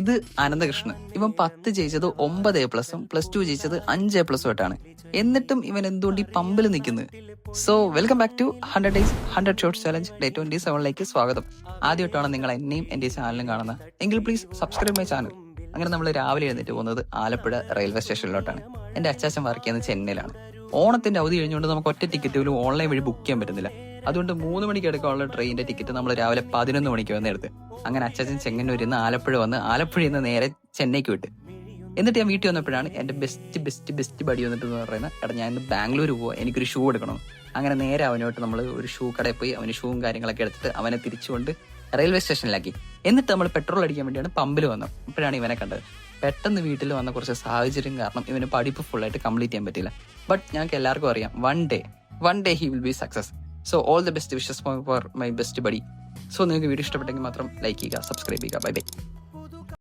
ഇത് അനന്തകൃഷ്ണൻ. ഇവൻ പത്ത് ജയിച്ചത് ഒമ്പത് എ പ്ലസും പ്ലസ് ടു ജയിച്ചത് അഞ്ച് എ പ്ലസും ആയിട്ടാണ്. എന്നിട്ടും ഇവൻ എന്തുകൊണ്ട് ഈ പമ്പിൽ നിൽക്കുന്നത് so welcome back to hundred days hundred shorts challenge day twenty സെവനിലേക്ക് സ്വാഗതം. ആദ്യമായിട്ടാണ് നിങ്ങൾ എന്നെയും എന്റെ ചാനലും കാണുന്നത്. എങ്കിൽ പ്ലീസ് സബ്സ്ക്രൈബ് മൈ ചാനൽ അങ്ങനെ നമ്മൾ രാവിലെ എഴുന്നേറ്റ് പോകുന്നത് ആലപ്പുഴ റെയിൽവേ സ്റ്റേഷനിലോട്ടാണ് എന്റെ അച്ചാച്ചൻ വർക്ക് ചെയ്യുന്നത് ചെന്നൈയിലാണ്. ഓണത്തിന്റെ അവധി കഴിഞ്ഞുകൊണ്ട് നമുക്ക് ഒറ്റ ടിക്കറ്റ് പോലും ഓൺലൈൻ വഴി ബുക്ക് ചെയ്യാൻ പറ്റുന്നില്ല. അതുകൊണ്ട് മൂന്ന് മണിക്ക് എടുക്കാനുള്ള ട്രെയിനിന്റെ ടിക്കറ്റ് നമ്മൾ രാവിലെ പതിനൊന്ന് മണിക്ക് വന്ന് എടുത്ത്. അങ്ങനെ അച്ഛൻ ചെങ്ങന്നൂരിൽ നിന്ന് ആലപ്പുഴ വന്ന് ആലപ്പുഴയിൽ നിന്ന് നേരെ ചെന്നൈക്ക് വിട്ട്. എന്നിട്ട് ഞാൻ വീട്ടിൽ വന്നപ്പോഴാണ് എന്റെ ബെസ്റ്റ് ബെസ്റ്റ് ബെസ്റ്റ് ബഡി വന്നിട്ട് എന്ന് പറയുന്നത് എടാ ഞാൻ ഇന്ന് ബാംഗ്ലൂർ പോവാ എനിക്കൊരു ഷൂ എടുക്കണം. അങ്ങനെ നേരെ അവനോട്ട് നമ്മൾ ഒരു ഷൂ കടയിൽ പോയി അവന് ഷൂവും കാര്യങ്ങളൊക്കെ എടുത്തിട്ട് അവനെ തിരിച്ചുകൊണ്ട് റെയിൽവേ സ്റ്റേഷനിലാക്കി എന്നിട്ട് നമ്മൾ പെട്രോൾ അടിക്കാൻ വേണ്ടിയാണ് പമ്പിൽ വന്നത്. അപ്പോഴാണ് ഇവനെ കണ്ടത്. പെട്ടെന്ന് വീട്ടിൽ വന്ന കുറച്ച് സാഹചര്യം കാരണം ഇവന് പഠിപ്പ് ഫുള്ളായിട്ട് കംപ്ലീറ്റ് ചെയ്യാൻ പറ്റില്ല ബട്ട് ഞങ്ങൾക്ക് എല്ലാവർക്കും അറിയാം one day one day he will be success so all the best wishes for my best buddy so നിങ്ങൾക്ക് വീഡിയോ ഇഷ്ടപ്പെട്ടെങ്കിൽ മാത്രം ലൈക്ക് ചെയ്യുക സബ്സ്ക്രൈബ് ചെയ്യുക. Bye bye